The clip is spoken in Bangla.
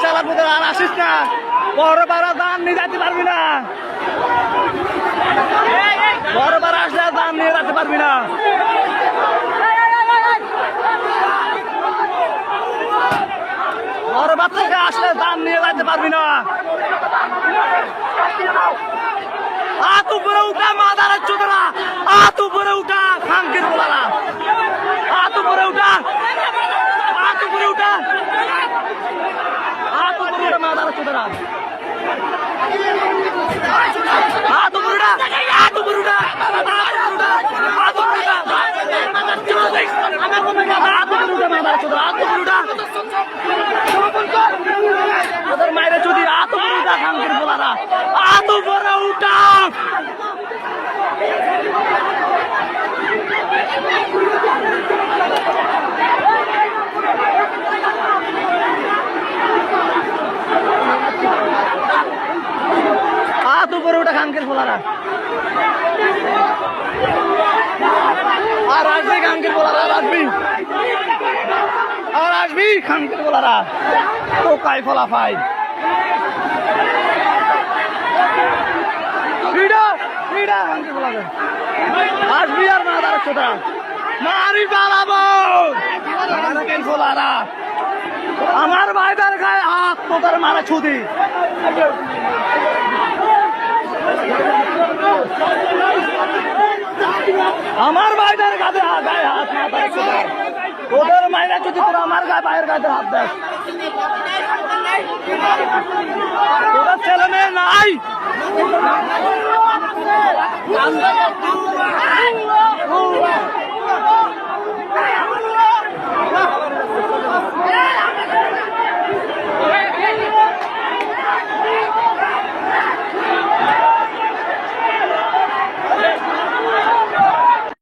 তোদের আর আসিস না। বড় পাড়া দান নিয়ে যেতে পারবি না। বড় পাড়া আসলে দান নিয়ে যেতে পারবি না। বড় বাচ্চাকে আসলে দান নিয়ে যেতে পারবি না। হাত উপরে উঠা মাদার চোদরা হাত উপরে উঠা খাঙ্কের বলারা হাত উপরে উঠা হাত উপরে উঠা হাত উপরে উঠা মাদার চোদরা হাত উপরে উঠা হাত উপরে উঠা হাত উপরে উঠা হাত উপরে উঠা হাত উপরে উঠা মাদার চোদরা হাত উপরে উঠা ওদের মায়ের যদি বলারা উঠা হাত উপরে ওটা খানকের ফোলারা। আর আসবি খানকের ফোলারা আসবি। আর আসবি খানকের ফোলারা। তো কাই ফলা ফাই আসবি আর না দাঁড়া ছোটা মারি পালাবো খানকের ফোলারা। আমার ভাইদার গায়ে হাত তোদের মারা ছুদি আমার ভাইদের গায়ে হাত গায়ে হাত না তোদের। তোদের যদি তোরা আমার গায়ে পায়ের গায়ে হাত দেয় ওদের ছেলে মেয়ে নাই